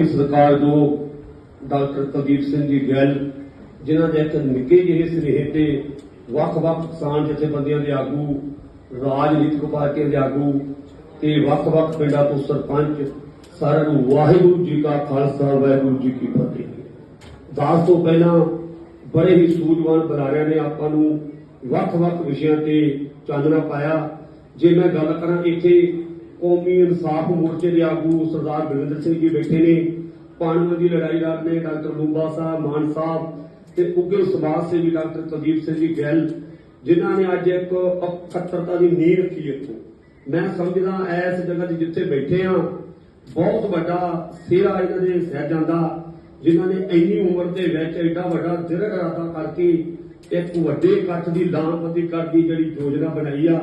ਸਰਕਾਰ ਡਾਕਟਰ ਕੁਲਦੀਪ ਸਿੰਘ ਜੀ ਗਿੱਲ, ਜਿਨ੍ਹਾਂ ਦੇ ਇੱਕ ਨਿੱਕੇ ਜਿਹੇ ਸੁਨੇਹੇ ਤੇ ਵੱਖ-ਵੱਖ ਕਿਸਾਨ ਜਥੇਬੰਦੀਆਂ ਦੇ ਆਗੂ ਰਾਜਨੀਤਿਕ ਪਾਰਟੀਆਂ ਦੇ ਆਗੂ ਤੇ ਵੱਖ-ਵੱਖ ਪਿੰਡਾਂ ਤੋਂ ਸਰਪੰਚ ਸਾਰਿਆਂ ਨੂੰ ਵਾਹਿਗੁਰੂ ਜੀ ਕਾ ਖਾਲਸਾ, ਵਾਹਿਗੁਰੂ ਜੀ ਕੀ ਫਤਿਹ। ਦਾਸ ਤੋਂ ਪਹਿਲਾਂ ਬੜੇ ਹੀ ਸੂਝਵਾਨ ਬੁਲਾਰਿਆਂ ਨੇ ਆਪਾਂ ਨੂੰ ਵੱਖ-ਵੱਖ ਵਿਸ਼ਿਆਂ ਤੇ ਚਾਨਣਾ ਪਾਇਆ। ਜੇ ਮੈਂ ਗੱਲ ਕਰਾਂ ਇੱਥੇ ਕੌਮੀ ਇਨਸਾਫ ਮੋਰਚੇ ਦੇ ਆਗੂ ਸਰਦਾਰ ਬਲਵਿੰਦਰ ਸਿੰਘ ਜੀ ਬੈਠੇ ਨੇ। ਪਾਣੀਆਂ ਦੀ ਲੜਾਈ ਲੜਦੇ ਡਾਕਟਰ ਲੂੰਬਾ ਸਾਹਿਬ, ਮਾਨ ਸਾਹਿਬ ਤੇ ਉੱਗੇ ਸਮਾਜ ਸੇਵੀ ਡਾਕਟਰ ਕੁਲਦੀਪ ਸਿੰਘ ਜੀ ਗਿੱਲ ਜਿਨ੍ਹਾਂ ਨੇ ਅੱਜ ਇੱਕ ਇਕੱਤਰਤਾ ਦੀ ਨੀਂਹ ਰੱਖੀ ਇੱਥੋਂ। ਮੈਂ ਸਮਝਦਾ ਐਸ ਜਗ੍ਹਾ ਤੇ ਜਿੱਥੇ ਬੈਠੇ ਆ ਬਹੁਤ ਵੱਡਾ ਸਿਹਰਾ ਇਹਨਾਂ ਦੇ ਸਹਿ ਜਾਂਦਾ ਜਿਨ੍ਹਾਂ ਨੇ ਇੰਨੀ ਉਮਰ ਦੇ ਵਿੱਚ ਐਡਾ ਵੱਡਾ ਦ੍ਰਿੜ ਇਰਾਦਾ ਕਰਕੇ ਇੱਕ ਵੱਡੇ ਇਕੱਠ ਦੀ ਲਾਮਬੰਦੀ ਕਰਦੀ ਜਿਹੜੀ ਯੋਜਨਾ ਬਣਾਈ ਆ।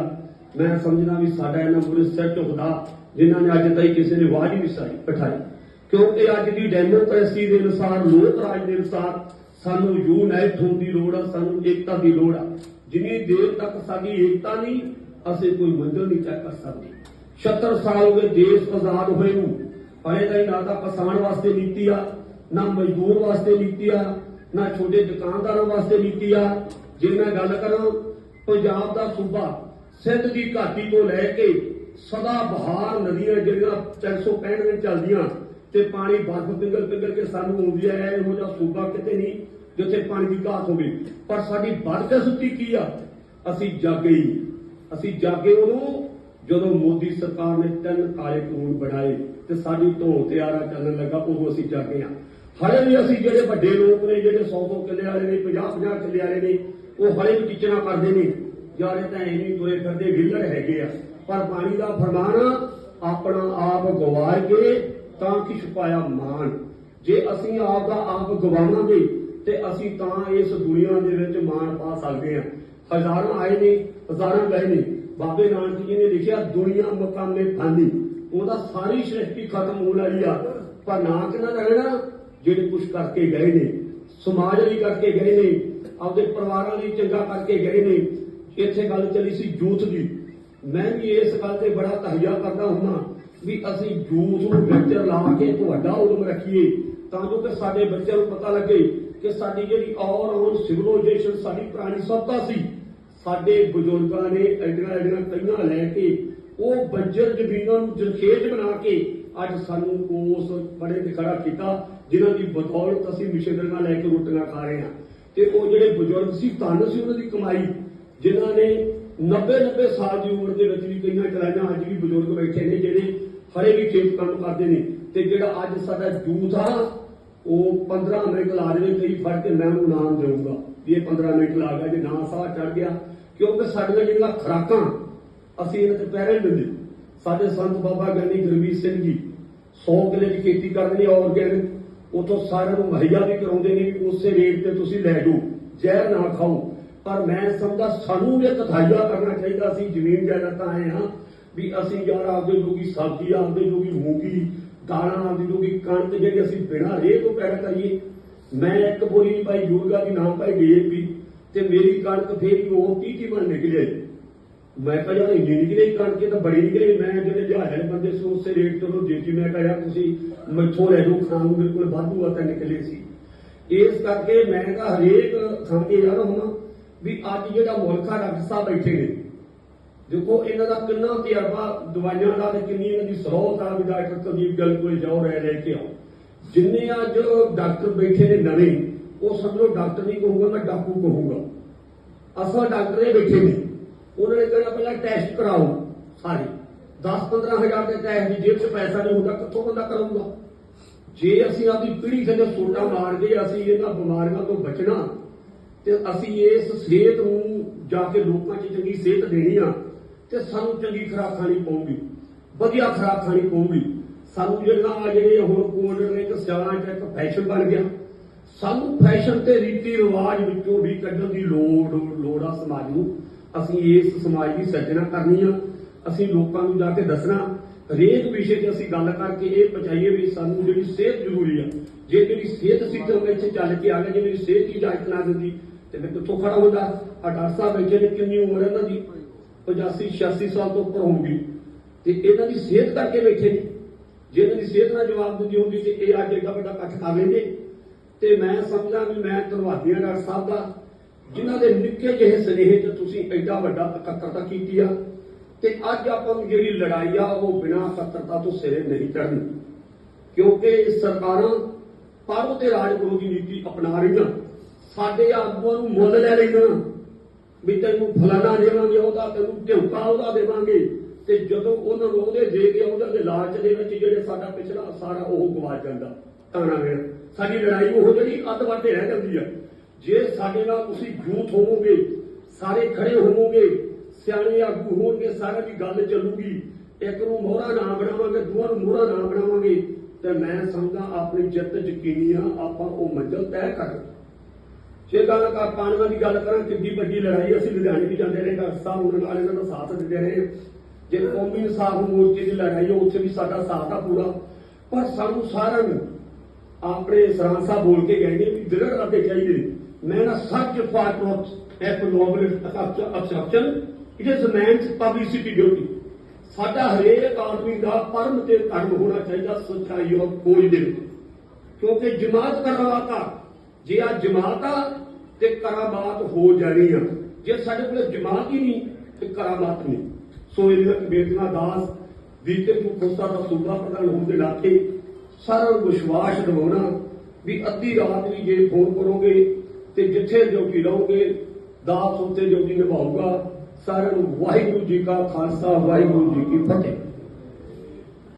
ਮੈਂ ਸਮਝਣਾ ਵੀ ਸਾਡਾ ਇਹਨਾਂ ਪੂਰੇ ਸੈੱਟ ਹੁੰਦਾ ਜਿਨ੍ਹਾਂ ਨੇ ਅੱਜ ਤਾਈਂ ਕਿਸੇ ਨੇ ਆਵਾਜ਼ ਨਹੀਂ ਸਾਈ ਉਠਾਈ ਕਿਉਂਕਿ ਅੱਜ ਦੀ ਡੈਮੋਕ੍ਰੇਸੀ ਦੇ ਅਨੁਸਾਰ, ਲੋਕ ਰਾਜ ਦੇ ਅਨੁਸਾਰ ਸਾਨੂੰ ਯੂਨਾਈਟ ਹੋਣ ਦੀ ਲੋੜ ਆ, ਸਾਨੂੰ ਏਕਤਾ ਦੀ ਲੋੜ ਆ। ਜਿੰਨੀ ਦੇਰ ਤੱਕ ਸਾਡੀ ਏਕਤਾ ਨਹੀਂ, ਅਸੀਂ ਕੋਈ ਮੰਜ਼ਿਲ ਨਹੀਂ ਤੈਅ ਕਰ ਸਕਦੇ। 76 ਸਾਲ ਹੋ ਗਏ ਦੇਸ਼ ਆਜ਼ਾਦ ਹੋਏ ਨੂੰ। ਹਲੇ ਤਾਈਂ ਨਾ ਤਾਂ ਕਿਸਾਨ ਵਾਸਤੇ ਨੀਤੀ ਆ, ਨਾ ਮਜ਼ਦੂਰ ਵਾਸਤੇ ਨੀਤੀ ਆ, ਨਾ ਛੋਟੇ ਦੁਕਾਨਦਾਰਾਂ ਵਾਸਤੇ ਨੀਤੀ ਆ। ਜੇ ਮੈਂ ਗੱਲ ਕਰਾਂ, ਪੰਜਾਬ ਦਾ ਸੂਬਾ ਸਿੰਧ ਦੀ ਘਾਟੀ ਤੋਂ ਲੈ ਕੇ ਸਦਾ ਬਹਾਰ ਨਦੀਆਂ ਜਿਹੜੀਆਂ 365 ਦਿਨ ਚੱਲਦੀਆਂ ਤੇ ਪਾਣੀ ਬਰਫ਼ ਪਿਘਲ ਪਿਘਲ ਕੇ ਸਾਨੂੰ ਆਉਂਦੀ ਹੈ, ਇਹੋ ਜਿਹਾ ਸੂਬਾ ਕਿਤੇ ਨਹੀਂ ਜਿੱਥੇ ਪਾਣੀ ਦੀ ਘਾਟ ਹੋਵੇ। ਪਰ ਸਾਡੀ ਬਦਕਿਸਮਤੀ ਕੀ ਆ? ਅਸੀਂ ਜਾਗੇ ਹੀ। ਅਸੀਂ ਜਾਗੇ ਉਦੋਂ ਜਦੋਂ ਮੋਦੀ ਸਰਕਾਰ ਨੇ ਤਿੰਨ ਕਾਲੇ ਕਾਨੂੰਨ ਬਣਾਏ ਤੇ ਸਾਡੀ ਢੋਲ ਤੇ ਆਰਾ ਚੱਲਣ ਲੱਗਾ, ਉਦੋਂ ਅਸੀਂ ਜਾਗੇ ਆ ਹਲੇ ਵੀ ਅਸੀਂ ਜਿਹੜੇ ਵੱਡੇ ਲੋਕ ਨੇ, ਜਿਹੜੇ 100 100 ਕਿੱਲੇ ਵਾਲੇ ਨੇ 50 50 ਕਿੱਲੇ ਵਾਲੇ ਨੇ, ਉਹ ਹਲੇ ਵੀ ਟਿਚਣਾ ਕਰਦੇ ਨੇ। ਯਾਰ ਤਾਂ ਐਵੇਂ ਤੁਰੇ ਫਿਰਦੇ, ਵਿਲੜ ਹੈਗੇ ਆ। ਪਰ ਪਾਣੀ ਦਾ ਫਰਮਾਨ, ਆਪਣਾ ਆਪ ਗਵਾਰ ਕੇ ਤਾਂ ਕਿ ਛੁਪਾਇਆ ਮਾਨ ਜੇ ਅਸੀਂ ਆਪ ਦਾ ਆਪ ਗਵਾਵਾਂਗੇ, ਤੇ ਅਸੀਂ ਤਾਂ ਇਸ ਦੁਨੀਆ ਦੇ ਵਿੱਚ ਮਾਣ ਪਾ ਸਕਦੇ ਹਾਂ। ਹਜ਼ਾਰਾਂ ਆਏ ਨੇ, ਹਜ਼ਾਰਾਂ ਗਏ ਨੇ। ਬਾਬੇ ਨਾਨਕ ਜੀ ਨੇ ਲਿਖਿਆ, ਦੁਨੀਆ ਮਕਾਮੇ ਫਾਨੀ ਉਹਦਾ ਸਾਰੀ ਸ੍ਰਿਸ਼ਟੀ ਖਤਮ ਹੋਣ ਵਾਲੀ ਆ। ਪਰ ਨਾ ਕਿਹਨਾਂ ਰਹਿਣਾ, ਜਿਹੜੇ ਕੁਝ ਕਰਕੇ ਗਏ ਨੇ, ਸਮਾਜ ਲਈ ਕਰਕੇ ਗਏ ਨੇ, ਆਪਦੇ ਪਰਿਵਾਰਾਂ ਲਈ ਚੰਗਾ ਕਰਕੇ ਗਏ ਨੇ ਇੱਥੇ ਗੱਲ ਚੱਲੀ ਸੀ ਯੂਥ ਦੀ। ਮੈਂ ਵੀ ਇਸ ਗੱਲ ਤੇ ਬੜਾ ਤਹਈਆ ਕਰਦਾ ਹੁੰਦਾ ਵੀ ਅਸੀਂ ਯੂਥ ਨੂੰ ਵਿੱਚ ਲਾ ਕੇ ਇੱਕ ਉਦਮ ਰੱਖੀਏ, ਤਾਂ ਜੋ ਕਿ ਸਾਡੇ ਬੱਚਿਆਂ ਨੂੰ ਪਤਾ ਲੱਗੇ ਕਿ ਸਾਡੀ ਜਿਹੜੀ ਆਲ ਆਨ ਸਿਵਲਾਈਜੇਸ਼ਨ ਸਾਡੀ ਪੁਰਾਣੀ ਸੱਤਾ ਸੀ, ਸਾਡੇ ਬਜ਼ੁਰਗਾਂ ਨੇ ਐਡੀਆਂ ਐਡੀਆਂ ਕਈਆਂ ਲੈ ਕੇ, ਉਹ ਬੰਜਰ ਜ਼ਮੀਨਾਂ ਨੂੰ ਜਰਖੇਜ ਬਣਾ ਕੇ ਅੱਜ ਸਾਨੂੰ ਕੋਸ ਬੜੇ ਤੇ ਖੜਾ ਕੀਤਾ, ਜਿਨ੍ਹਾਂ ਦੀ ਬਦੌਲਤ ਅਸੀਂ ਮਿਸ਼ੇਦਰਾਂ ਲੈ ਕੇ ਰੋਟੀਆਂ ਖਾ ਰਹੇ ਹਾਂ। ਤੇ ਉਹ ਜਿਹੜੇ ਬਜ਼ੁਰਗ ਸੀ, ਧੰਨ ਸੀ ਉਹਨਾਂ ਦੀ ਕਮਾਈ। ਜਿਨ੍ਹਾਂ ਨੇ 90 90 ਸਾਲ ਦੀ ਉਮਰ ਦੇ ਵਿੱਚ ਵੀ ਕਈਆਂ ਚਲਾਈਆਂ ਅੱਜ ਵੀ ਬਜ਼ੁਰਗ ਬੈਠੇ ਨੇ ਜਿਹੜੇ ਹਰੇ ਵੀ ਖੇਤ ਕੰਮ ਕਰਦੇ ਨੇ ਤੇ ਜਿਹੜਾ ਅੱਜ ਸਾਡਾ ਯੂਥ ਆ, ਉਹ 15 ਮਿੰਟ ਲਾ ਦੇਵੇ ਕਈ ਫੜ ਕੇ ਮੈਂ ਉਹਨੂੰ ਨਾਮ ਦੇਊਂਗਾ ਵੀ ਇਹ 15 ਮਿੰਟ ਲਾ ਗਿਆ ਜੇ ਨਾ ਸਾਹ ਚੜ ਗਿਆ। ਕਿਉਂਕਿ ਸਾਡੀਆਂ ਜਿਹੜੀਆਂ ਖਰਾਕਾਂ, ਅਸੀਂ ਇਹਨਾਂ ਤੇ ਪੈਰੇ ਦਿੰਦੇ। ਸਾਡੇ ਸੰਤ ਬਾਬਾ ਗਿਆਨੀ ਗੁਰਮੀਤ ਸਿੰਘ ਜੀ 100 ਕਿੱਲੇ ਦੀ ਖੇਤੀ ਕਰਦੇ ਨੇ ਆਰਗੈਨਿਕ ਉਥੋਂ ਸਾਰਿਆਂ ਨੂੰ ਮੁਹੱਈਆ ਵੀ ਕਰਾਉਂਦੇ ਨੇ ਵੀ ਉਸੇ ਰੇਟ ਤੇ ਤੁਸੀਂ ਲੈ ਜਾਓ, ਜ਼ਹਿਰ ਨਾ ਖਾਓ। ਪਰ ਮੈਂ ਸਮਝਦਾ ਸਾਨੂੰ ਵੀ ਇੱਕ ਕਰਨਾ ਚਾਹੀਦਾ ਸੀ, ਜ਼ਮੀਨ ਜਾਇਦਾਦਾਂ ਆਏ ਹਾਂ ਵੀ ਅਸੀਂ ਯਾਰ ਆਪਦੇ ਜੋਗੀ ਸਬਜ਼ੀ, ਆਪਦੇ ਜੋਗੀ ਮੂੰਗੀ, ਦਾਲਾਂ, ਆਪਦੀ ਜੋਗੀ ਕਣਕ ਜਿਹੜੀ ਅਸੀਂ ਬਿਨਾਂ ਰੇਹ ਤੋਂ ਪੈਦਾ ਕਰੀਏ। ਮੈਂ ਇੱਕ ਬੋਲੀ ਨਹੀਂ ਪਾਈ ਦੀ ਨਾਮ ਪਾਈ ਡੀਏਪੀ ਤੇ ਮੇਰੀ ਕਣਕ ਫੇਰ ਵੀ ਉਹ 30 30 ਮਣ ਨਿਕਲੇ ਮੈਂ ਕਿਹਾ ਯਾਰ ਇੰਨੀ ਨਿਕਲੇ ਕਣਕ ਤਾਂ ਬੜੀ ਨਿਕਲੇ ਮੈਂ ਜਿਹੜੇ ਜਹਾਜ਼ ਬੰਦੇ ਸੀ ਉਸੇ ਰੇਟ ਤੋਂ ਉਹ ਦੇਤੀ ਮੈਂ ਕਿਹਾ ਯਾਰ ਤੁਸੀਂ ਮੈਥੋਂ ਲੈ ਜਾਓ ਖਾਣ ਨੂੰ ਬਿਲਕੁਲ ਵਾਧੂ ਆ ਤਾਂ ਨਿਕਲੇ ਸੀ। ਇਸ ਕਰਕੇ ਮੈਂ ਕਿਹਾ ਹਰੇਕ ਥਾਂ ਤੇ ਯਾਰ ਹੁਣ ਵੀ ਅੱਜ ਜਿਹੜਾ ਮੁਲਕ ਆ, ਡਾਕਟਰ ਸਾਹਿਬ ਬੈਠੇ ਨੇ। ਦੇਖੋ, ਇਹਨਾਂ ਦਾ ਕਿੰਨਾ ਤਜਰਬਾ ਦਵਾਈਆਂ ਦਾ ਤੇ ਕਿੰਨੀ ਇਹਨਾਂ ਦੀ ਸਰੋਤ ਆ, ਵੀ ਡਾਕਟਰ ਕੁਲਦੀਪ ਗੱਲ ਕੋਲ ਜਾਓ ਰਹਿ ਲੈ ਕੇ ਆਓ। ਜਿੰਨੇ ਅੱਜ ਡਾਕਟਰ ਬੈਠੇ ਨੇ ਨਵੇਂ, ਉਹ ਸਮਝੋ ਡਾਕਟਰ ਨਹੀਂ ਕਹੂੰਗਾ, ਮੈਂ ਡਾਕੂ ਕਹੂੰਗਾ। ਅਸਲ ਡਾਕਟਰ ਇਹ ਬੈਠੇ ਨੇ। ਉਹਨਾਂ ਨੇ ਕਹਿਣਾ, ਪਹਿਲਾਂ ਟੈਸਟ ਕਰਾਓ ਸਾਰੇ। 10-15 ਹਜ਼ਾਰ ਦੇ ਟੈਸਟ ਦੀ ਜੇਬ 'ਚ ਪੈਸਾ ਨਹੀਂ ਹੁੰਦਾ, ਕਿੱਥੋਂ ਬੰਦਾ ਕਰੂਗਾ ਜੇ ਅਸੀਂ ਆਪਣੀ ਪੀੜ੍ਹੀ ਥੱਲੇ ਸੋਟਾ ਮਾਰ ਕੇ ਅਸੀਂ ਇਹਨਾਂ ਬਿਮਾਰੀਆਂ ਤੋਂ ਬਚਣਾ ਤੇ ਅਸੀਂ ਇਸ ਸਿਹਤ ਨੂੰ ਜਾ ਕੇ ਲੋਕਾਂ 'ਚ ਚੰਗੀ ਸਿਹਤ ਦੇਣੀ ਆ ਤੇ ਸਾਨੂੰ ਚੰਗੀ ਖੁਰਾਕ ਖਾਣੀ ਪਊਗੀ, ਵਧੀਆ ਖੁਰਾਕ ਖਾਣੀ ਪਊਗੀ। ਸਾਨੂੰ ਜਿਹੜਾ ਜਿਹੜੇ ਹੁਣ ਕੋਲਡ ਡਰਿੰਕ ਸਿਆਲਾਂ 'ਚ ਇੱਕ ਫੈਸ਼ਨ ਬਣ ਗਿਆ। ਸਾਨੂੰ ਫੈਸ਼ਨ ਤੇ ਰੀਤੀ ਰਿਵਾਜ ਵਿੱਚੋਂ ਵੀ ਕੱਢਣ ਦੀ ਲੋੜ ਲੋੜ ਆ ਸਮਾਜ ਨੂੰ ਅਸੀਂ ਇਸ ਸਮਾਜ ਦੀ ਸਿਰਜਣਾ ਕਰਨੀ ਆ। ਅਸੀਂ ਲੋਕਾਂ ਨੂੰ ਜਾ ਕੇ ਦੱਸਣਾ, ਹਰੇਕ ਵਿਸ਼ੇ 'ਤੇ ਅਸੀਂ ਗੱਲ ਕਰਕੇ ਇਹ ਪਹੁੰਚਾਈਏ ਵੀ ਸਾਨੂੰ ਜਿਹੜੀ ਸਿਹਤ ਜ਼ਰੂਰੀ ਆ, ਜੇ ਮੇਰੀ ਸਿਹਤ ਸਿਸਟਮ ਵਿੱਚ ਚੱਲ ਕੇ ਆ ਗਿਆ, ਜੇ ਮੇਰੀ ਸਿਹਤ ਦੀ ਇਜਾਜ਼ਤ ਨਾ ਦਿੰਦੀ ਤੇ ਮੈਂ ਕਿੱਥੋਂ ਖੜਾ ਹੁੰਦਾ ਆ ਡਾਕਟਰ ਸਾਹਿਬ ਬੈਠੇ ਨੇ, ਕਿੰਨੀ ਉਮਰ ਹੈ ਇਹਨਾਂ ਦੀ? 85 86 ਸਾਲ ਤੋਂ ਉੱਪਰ ਹੋਊਗੀ। ਤੇ ਇਹਨਾਂ ਦੀ ਸਿਹਤ ਕਰਕੇ ਬੈਠੇ ਨੇ। ਜੇ ਇਹਨਾਂ ਦੀ ਸਿਹਤ ਨਾਲ ਜਵਾਬ ਦਿੰਦੀ ਹੁੰਦੀ ਤੇ ਇਹ ਅੱਜ ਏਡਾ ਵੱਡਾ ਇਕੱਠ ਕਰ ਲੈਂਦੇ। ਤੇ ਮੈਂ ਸਮਝਦਾ ਵੀ ਮੈਂ ਧੰਨਵਾਦੀ ਹਾਂ ਡਾਕਟਰ ਸਾਹਿਬ ਦਾ, ਜਿਨ੍ਹਾਂ ਦੇ ਨਿੱਕੇ ਜਿਹੇ ਸਨੇਹ ਤੇ ਤੁਸੀਂ ਐਡਾ ਵੱਡਾ ਇਕੱਤਰਤਾ ਕੀਤੀ ਆ। ਤੇ ਅੱਜ ਆਪਾਂ ਨੂੰ ਜਿਹੜੀ ਲੜਾਈ ਆ, ਉਹ ਬਿਨਾਂ ਇਕੱਤਰਤਾ ਤੋਂ ਸਿਰੇ ਨਹੀਂ ਚੜ੍ਹਨੀ। ਕਿਉਂਕਿ ਸਰਕਾਰਾਂ ਪਰਮ ਤੇ ਰਾਜਗੁਰੂ ਦੀ ਨੀਤੀ ਅਪਣਾ ਰਹੀਆਂ। ਸਾਡੇ ਆਗੂਆਂ ਨੂੰ ਮੁੱਲ ਲੈ ਰਹੀਆਂ ਵੀ ਤੈਨੂੰ ਫਲਾਣਾ ਦੇਵਾਂਗੇ, ਉਹਦਾ ਤੈਨੂੰ ਢਿਉਕਾ ਉਹਦਾ ਦੇਵਾਂਗੇ। ਤੇ ਜਦੋਂ ਉਹਨਾਂ ਨੂੰ ਉਹਦੇ ਦੇ ਕੇ ਉਹਨਾਂ ਦੇ ਲਾਲਚ ਦੇ ਵਿੱਚ ਜਿਹੜੇ ਸਾਡਾ ਪਿਛਲਾ ਸਾਰਾ ਉਹ ਗਵਾਚ ਜਾਂਦਾ, ਤਾਣਾ ਮੇਰਾ ਸਾਡੀ ਲੜਾਈ ਉਹ ਜਿਹੜੀ ਅੱਧ ਵੱਧ ਰਹਿ ਜਾਂਦੀ ਆ। ਜੇ ਸਾਡੇ ਨਾਲ ਤੁਸੀਂ ਜੂਥ ਹੋਵੋਗੇ, ਸਾਰੇ ਖੜੇ ਹੋਵੋਗੇ, ਸਿਆਣੇ ਆਗੂ ਹੋਣਗੇ, ਸਾਰਿਆਂ ਦੀ ਗੱਲ ਚੱਲੂਗੀ। ਇੱਕ ਨੂੰ ਮੋਹਰਾ ਨਾ ਬਣਾਵਾਂਗੇ, ਦੂਆਂ ਨੂੰ ਮੋਹਰਾ ਨਾ ਬਣਾਵਾਂਗੇ। ਤੇ ਮੈਂ ਸਮਝਦਾ ਆਪਣੀ ਜਿੱਤ ਯਕੀਨੀ ਆ, ਆਪਾਂ ਉਹ ਮੰਜ਼ਲ ਤੈਅ ਕਰ। ਜੇ ਗੱਲ ਕਰ ਪਾਣੀਆਂ ਦੀ ਗੱਲ ਕਰਾਂ ਕਿੰਨੀ ਵੱਡੀ ਲੜਾਈ ਅਸੀਂ ਲੁਧਿਆਣੇ ਵੀ ਜਾਂਦੇ ਰਹੇ, ਡਾਕਟਰ ਸਾਹਿਬ ਉਹਨਾਂ ਨਾਲ ਇਹਨਾਂ ਦਾ ਸਾਥ ਦਿੰਦੇ ਰਹੇ। ਜੇ ਕੌਮੀ ਇਨਸਾਫ ਮੋਰਚੇ ਦੀ ਲੜਾਈ ਆ, ਉੱਥੇ ਵੀ ਸਾਡਾ ਸਾਥ ਆ ਪੂਰਾ। ਪਰ ਸਾਨੂੰ ਸਾਰਿਆਂ ਨੂੰ ਆਪਣੇ ਸਰਾਂ ਸਾਹਿਬ ਬੋਲ ਕੇ ਗਏ ਨੇ ਵੀ ਦਿਲੜ ਰੱਖੇ ਚਾਹੀਦੇ ਮੈਂ ਨਾ ਸੱਚ part of a noble abstraction it is man's publicity duty ਸਾਡਾ ਹਰੇਕ ਆਦਮੀ ਦਾ ਪਰਮ ਤੇ ਧਰਮ ਹੋਣਾ ਚਾਹੀਦਾ, ਸੱਚਾਈ ਔਰ ਕੋਈ ਦੇ ਕਿਉਂਕਿ ਜਮਾਤ ਕਰਵਾਤਾ ਜੇ ਆ ਜਮਾਤ ਆ ਤੇ ਕਰਾਮਾਤ ਹੋ ਜਾਣੀ ਆ, ਜੇ ਸਾਡੇ ਕੋਲ ਜਮਾਤ ਹੀ ਨਹੀਂ ਤੇ ਕਰਾਮਾਤ ਨਹੀਂ। ਸੋ ਇਹਨਾਂ ਬੇਟਨਾ ਦਾਸ ਦੀ ਨੂੰ ਖੁਸਤਾ ਦਾ ਸੂਬਾ ਪ੍ਰਧਾਨ ਹੋਣ ਦੇ ਨਾਤੇ ਸਾਰਾ ਨੂੰ ਵਿਸ਼ਵਾਸ ਦਿਵਾਉਣਾ ਵੀ ਅੱਧੀ ਰਾਤ ਵੀ ਜੇ ਫੋਨ ਕਰੋਗੇ ਤੇ ਜਿੱਥੇ ਡਿਊਟੀ ਰਹੋਗੇ, ਦਾਸ ਉੱਤੇ ਡਿਊਟੀ ਨਿਭਾਊਗਾ। ਸਾਰਿਆਂ ਨੂੰ ਵਾਹਿਗੁਰੂ ਜੀ ਕਾ ਖਾਲਸਾ, ਵਾਹਿਗੁਰੂ ਜੀ ਕੀ ਫਤਿਹ।